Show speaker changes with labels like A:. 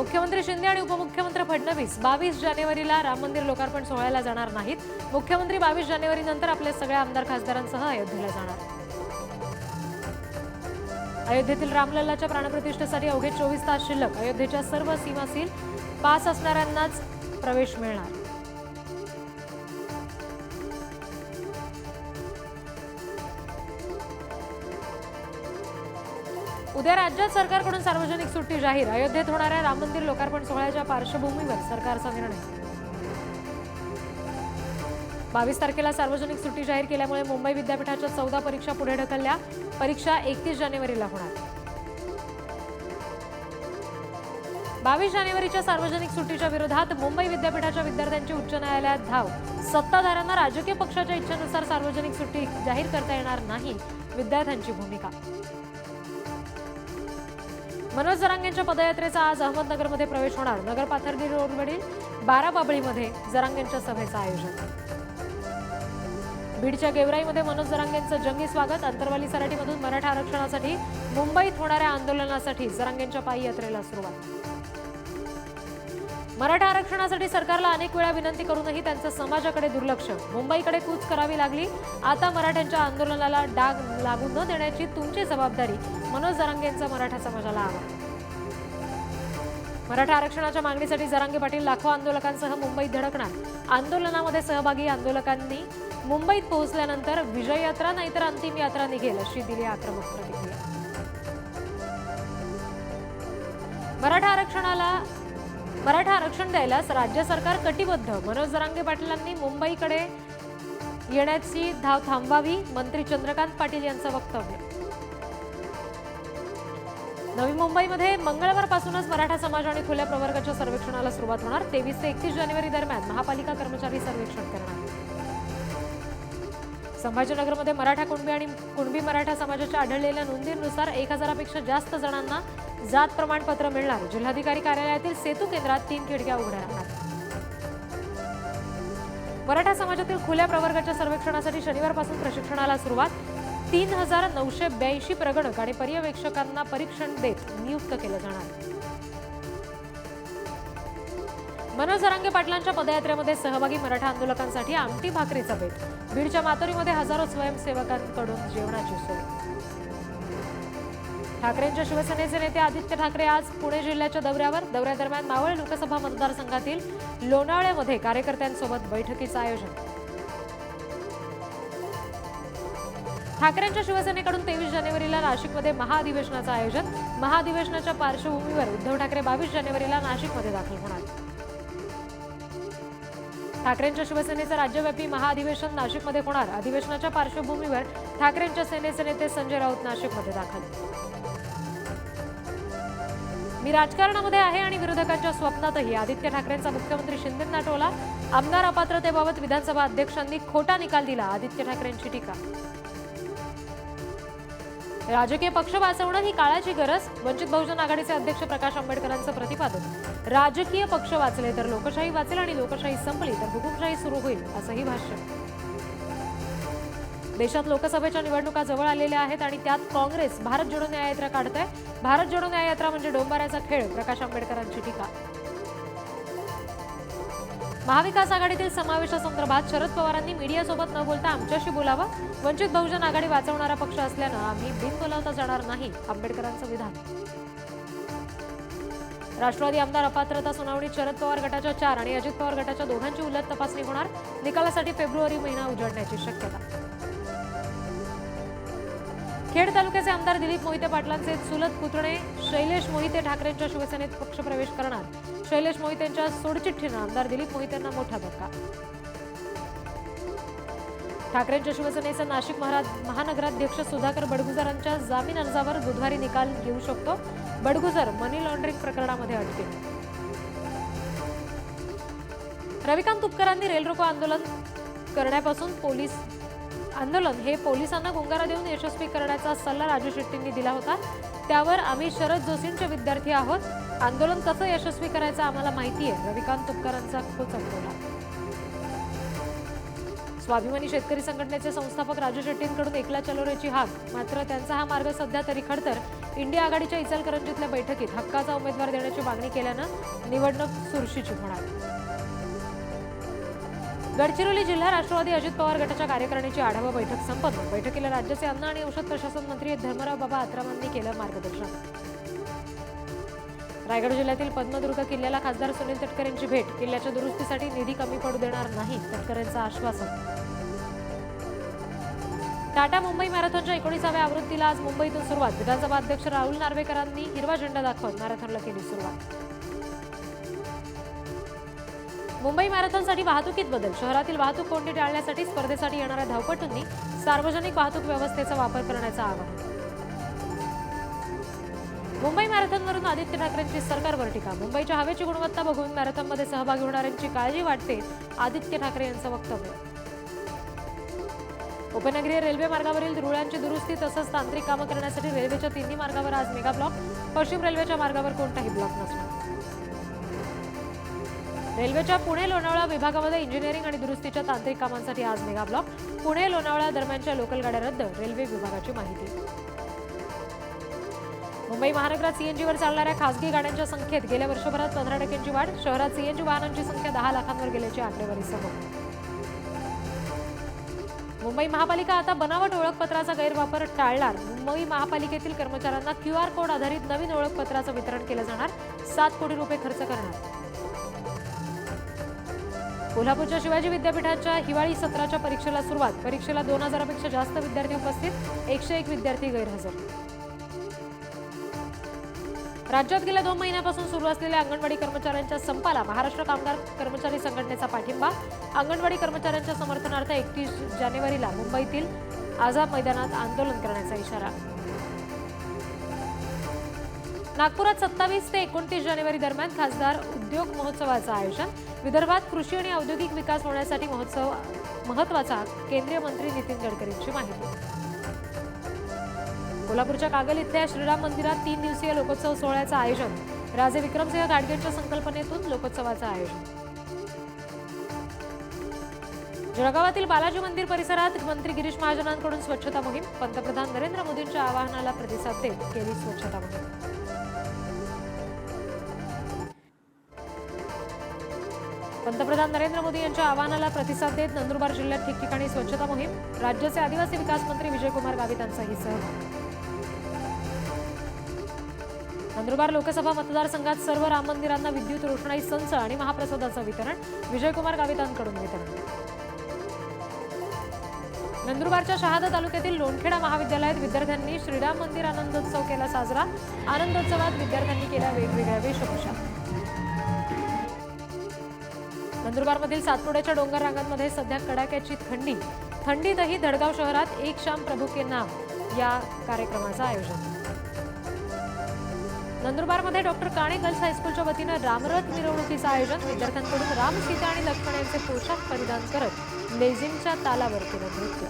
A: मुख्यमंत्री शिंदे आणि उपमुख्यमंत्री फडणवीस बावीस जानेवारीला राम मंदिर लोकार्पण सोहळ्याला जाणार नाहीत. मुख्यमंत्री बावीस जानेवारी नंतर आपल्या सगळ्या आमदार खासदारांसह अयोध्येला जाणार. अयोध्येतील रामलल्लाच्या प्राणप्रतिष्ठेसाठी अवघे चोवीस तास शिल्लक. अयोध्येच्या सर्व सीमा सील पास असणाऱ्यांनाच प्रवेश मिळणार. उद्या राज्यात सरकारकडून सार्वजनिक सुट्टी जाहीर. अयोध्येत होणाऱ्या राम मंदिर लोकार्पण सोहळ्याच्या पार्श्वभूमीवर सरकारचा निर्णय बावीस तारखेला सार्वजनिक सुट्टी जाहीर केल्यामुळे मुंबई विद्यापीठाच्या चौदा परीक्षा पुढे ढकलल्या. परीक्षा एकतीस जानेवारीला होणार. बावीस जानेवारीच्या सार्वजनिक सुट्टीच्या विरोधात मुंबई विद्यापीठाच्या विद्यार्थ्यांची उच्च न्यायालयात धाव. सत्ताधाऱ्यांना राजकीय पक्षाच्या इच्छेनुसार सार्वजनिक सुट्टी जाहीर करता येणार नाही. विद्यार्थ्यांची भूमिका मनोज जरांगेंच्या पदयात्रेचा आज अहमदनगरमध्ये प्रवेश होणार. नगर पाथर्डी रोडवरील बारा बाबळीमध्ये जरांगेंच्या सभेचं आयोजन. बीडच्या गेवराईमध्ये मनोज जरांगेंचं जंगी स्वागत. अंतरवाली सराठीमधून मराठा आरक्षणासाठी मुंबईत होणाऱ्या आंदोलनासाठी जरांगेंच्या पायी यात्रेला सुरुवात. मराठा आरक्षणासाठी सरकारला अनेक वेळा विनंती करूनही त्यांचं समाजाकडे दुर्लक्ष. मुंबईकडे कूच करावी लागली. आता मराठ्यांच्या आंदोलनाला डाग लागू न देण्याची तुमची जबाबदारी. मनोज जरांगेंचा मराठा समाजाला आवाहन मराठा आरक्षणाच्या मागणीसाठी जरांगे पाटील लाखो आंदोलकांसह मुंबईत धडकणार. आंदोलनामध्ये सहभागी आंदोलकांनी मुंबईत पोहोचल्यानंतर विजय यात्रा नाहीतर अंतिम यात्रा निघेल अशी दिली आक्रमक प्रतिक्रिया. मराठा आरक्षणाला मराठा आरक्षण द्यायलाच राज्य सरकार कटिबद्ध. मनोज जरांगे पाटीलांनी मुंबईकडे येण्याची धाव थांबवावी मंत्री चंद्रकांत पाटील यांचं वक्तव्य. नवी मुंबईमध्ये मंगळवारपासूनच मराठा समाज आणि खुल्या प्रवर्गाच्या सर्वेक्षणाला सुरुवात होणार. तेवीस ते एकतीस जानेवारी दरम्यान महापालिका कर्मचारी सर्वेक्षण करणार. संभाजीनगरमध्ये मराठा कुणबी आणि कुणबी मराठा समाजाच्या आढळलेल्या नोंदींनुसार एक हजारापेक्षा जास्त जणांना जात प्रमाणपत्र मिळणार. जिल्हाधिकारी कार्यालयातील सेतू केंद्रात तीन खिडक्या उघड्या राहणार. मराठा समाजातील खुल्या प्रवर्गाच्या सर्वेक्षणासाठी शनिवारपासून प्रशिक्षणाला सुरुवात. तीन हजार नऊशे ब्याऐंशी प्रगणक आणि पर्यवेक्षकांना परीक्षण देत नियुक्त केलं जाणार. मनोज जरांगे पाटलांच्या पदयात्रेमध्ये सहभागी मराठा आंदोलकांसाठी आमटी भाकरीचा बेत. बीडच्या मातोरीमध्ये हजारो स्वयंसेवकांकडून जेवणाची सोय. ठाकरेंच्या शिवसेनेचे नेते आदित्य ठाकरे आज पुणे जिल्ह्याच्या दौऱ्यावर. दौऱ्यादरम्यान मावळ लोकसभा मतदारसंघातील लोणावळ्यामध्ये कार्यकर्त्यांसोबत बैठकीचं आयोजन. ठाकरेंच्या शिवसेनेकडून तेवीस जानेवारीला नाशिकमध्ये महाअधिवेशनाचं आयोजन. महाअधिवेशनाच्या पार्श्वभूमीवर उद्धव ठाकरे बावीस जानेवारीला नाशिकमध्ये दाखल होणार. ठाकरेंच्या शिवसेनेचं राज्यव्यापी महाअधिवेशन नाशिकमध्ये होणार. अधिवेशनाच्या पार्श्वभूमीवर ठाकरेंच्या सेनेचे नेते संजय राऊत नाशिकमध्ये दाखल. मी राजकारणामध्ये आहे आणि विरोधकांच्या स्वप्नातही आदित्य ठाकरेंचा मुख्यमंत्री शिंदेंना टोला आमदार अपात्रतेबाबत विधानसभा अध्यक्षांनी खोटा निकाल दिला आदित्य ठाकरेंची टीका. राजकीय पक्ष वाचवणं ही काळाची गरज. वंचित बहुजन आघाडीचे अध्यक्ष प्रकाश आंबेडकरांचं प्रतिपादन. राजकीय पक्ष वाचले तर लोकशाही वाचेल आणि लोकशाही संपली तर हुकुमशाही सुरू होईल असंही भाष्य. देशात लोकसभेच्या निवडणुका जवळ आलेल्या आहेत आणि त्यात काँग्रेस भारत जोडो न्याययात्रा काढत आहे भारत जोडो न्याययात्रा म्हणजे डोंबाऱ्याचा खेळ प्रकाश आंबेडकरांची टीका. महाविकास आघाडीतील समावेशासंदर्भात शरद पवारांनी मीडियासोबत न बोलता आमच्याशी बोलावं. वंचित बहुजन आघाडी वाचवणारा पक्ष असल्यानं आम्ही बिन बोलावता जाणार नाही आंबेडकरांचं विधान. राष्ट्रवादी आमदार अपात्रता सुनावणीत शरद पवार गटाच्या चार आणि अजित पवार गटाच्या दोघांची उलट तपासणी होणार. निकालासाठी फेब्रुवारी महिना उजाडण्याची शक्यता. खेड तालुक्याचे आमदार दिलीप मोहिते पाटलांचे चुलत पुतणे शैलेश मोहिते ठाकरेंच्या शिवसेनेत पक्षप्रवेश करणार. शैलेश मोहितेंच्या सोडचिठ्ठीनं आमदार दिलीप मोहितेंना मोठा धक्का. ठाकरेंच्या शिवसेनेचा नाशिक महाराज महानगराध्यक्ष सुधाकर बडगुजरांच्या जामीन अर्जावर बुधवारी निकाल येऊ शकतो. बडगुजर मनी लॉन्ड्रिंग प्रकरणामध्ये अटके. रविकांत तुपकरांनी रेल रोको आंदोलन करण्यापासून पोलीस आंदोलन हे पोलिसांना गुंगारा देऊन यशस्वी करण्याचा सल्ला राजू शेट्टींनी दिला होता. त्यावर आम्ही शरद जोशींचे विद्यार्थी आहोत. आंदोलन कसं यशस्वी करायचं आम्हाला माहिती आहे. रविकांत तुपकरांचा खोच आंदोलन स्वाभिमानी शेतकरी संघटनेचे संस्थापक राजू शेट्टींकडून एकला चलोऱ्याची हाक. मात्र त्यांचा हा मार्ग सध्या तरी खडतर. इंडिया आघाडीच्या इचलकरंजीतल्या बैठकीत हक्काचा उमेदवार देण्याची मागणी केल्यानं निवडणूक सुरशीची होणार गडचिरोली जिल्हा राष्ट्रवादी अजित पवार गटाच्या कार्यकारिणीची आढावा बैठक संपन्न. बैठकीला राज्याचे अन्न आणि औषध प्रशासन मंत्री धर्मराव बाबा आत्रामांनी केलं मार्गदर्शन. रायगड जिल्ह्यातील पद्मदुर्ग किल्ल्याला खासदार सुनील तटकरे यांची भेट. किल्ल्याच्या दुरुस्तीसाठी निधी कमी पडू देणार नाही तटकरेंचं आश्वासन. टाटा मुंबई मॅरेथॉनच्या एकोणीसाव्या आवृत्तीला आज मुंबईतून सुरुवात. विधानसभा अध्यक्ष राहुल नार्वेकरांनी हिरवा झेंडा दाखवत मॅरेथॉनला केली सुरुवात. मुंबई मॅरेथॉनसाठी वाहतुकीत बदल. शहरातील वाहतूक कोंडी टाळण्यासाठी स्पर्धेसाठी येणाऱ्या धावपटूंनी सार्वजनिक वाहतूक व्यवस्थेचा वापर करण्याचं आवाहन. मुंबई मॅरेथॉनवरून आदित्य ठाकरेंची सरकारवर टीका. मुंबईच्या हवेची गुणवत्ता बघून मॅरेथॉनमध्ये सहभागी होणाऱ्यांची काळजी वाटते आदित्य ठाकरे यांचं वक्तव्य. उपनगरीय रेल्वे मार्गावरील रुळांची दुरुस्ती तसंच तांत्रिक कामं करण्यासाठी रेल्वेच्या तिन्ही मार्गावर आज मेगा ब्लॉक पश्चिम रेल्वेच्या मार्गावर कोणताही ब्लॉक नसणार रेल्वेच्या पुणे लोणावळा विभागामध्ये इंजिनिअरिंग आणि दुरुस्तीच्या तांत्रिक कामांसाठी आज मेगा ब्लॉक पुणे लोणावळा दरम्यानच्या लोकल गाड्या रद्द रेल्वे विभागाची माहिती. मुंबई महानगरात सीएनजीवर चालणाऱ्या खासगी गाड्यांच्या संख्येत गेल्या वर्षभरात पंधरा टक्क्यांची वाढ शहरात सीएनजी वाहनांची संख्या दहा लाखांवर गेल्याची आकडेवारी समोर. मुंबई महापालिका आता बनावट ओळखपत्राचा गैरवापर टाळणार. मुंबई महापालिकेतील कर्मचाऱ्यांना क्यू आर कोड आधारित नवीन ओळखपत्राचं वितरण केलं जाणार. सात कोटी रुपये खर्च करणार. कोल्हापूरच्या शिवाजी विद्यापीठाच्या हिवाळी सत्राच्या परीक्षेला सुरुवात. परीक्षेला दोन हजारापेक्षा जास्त विद्यार्थी उपस्थित. एकशे एक विद्यार्थी गैरहजर. राज्यात गेल्या दोन महिन्यापासून सुरू असलेल्या अंगणवाडी कर्मचाऱ्यांच्या संपाला महाराष्ट्र कामगार कर्मचारी संघटनेचा पाठिंबा. अंगणवाडी कर्मचाऱ्यांच्या समर्थनार्थ एकतीस जानेवारीला मुंबईतील आझाद मैदानात आंदोलन करण्याचा इशारा. नागपुरात सत्तावीस ते एकोणतीस जानेवारी दरम्यान खासदार उद्योग महोत्सवाचं आयोजन. विदर्भात कृषी आणि औद्योगिक विकास होण्यासाठी महोत्सव महत्त्वाचा केंद्रीय मंत्री नितीन गडकरींची माहिती. कोल्हापूरच्या कागल इथल्या श्रीराम मंदिरात तीन दिवसीय लोकोत्सव सोहळ्याचं आयोजन. राजे विक्रमसिंह गाडगेंच्या संकल्पनेतून लोकोत्सवाचं आयोजन. जळगावातील बालाजी मंदिर परिसरात मंत्री गिरीश महाजनांकडून स्वच्छता मोहीम. पंतप्रधान नरेंद्र मोदींच्या आवाहनाला प्रतिसाद देत केली स्वच्छता मोहीम. पंतप्रधान नरेंद्र मोदी यांच्या आवाहनाला प्रतिसाद देत नंदुरबार जिल्ह्यात ठिकठिकाणी स्वच्छता मोहीम राज्याचे आदिवासी विकास मंत्री विजयकुमार गावित यांचाही सहभाग. नंदुरबार लोकसभा मतदारसंघात सर्व राम मंदिरांना विद्युत रोषणाई संच आणि महाप्रसादाचं वितरण विजयकुमार गावितांकडून वितरण. नंदुरबारच्या शहादा तालुक्यातील लोणखेडा महाविद्यालयात विद्यार्थ्यांनी श्रीराम मंदिर आनंदोत्सव केला साजरा. आनंदोत्सवात विद्यार्थ्यांनी केल्या वेगवेगळ्या वेशभूषा. नंदुरबारमधील सातपुड्याच्या डोंगर रांगांमध्ये सध्या कडाक्याची थंडी. थंडीतही धडगाव शहरात एक शाम प्रभू के नाम या कार्यक्रमाचं आयोजन. नंदुरबारमध्ये डॉक्टर काणे गर्ल्स हायस्कूलच्या वतीनं रामरथ मिरवणुकीचं आयोजन. विद्यार्थ्यांकडून राम सीता आणि लक्ष्मण यांचे पोशाख परिधान करत लेझिमच्या तालावर केलं नृत्य.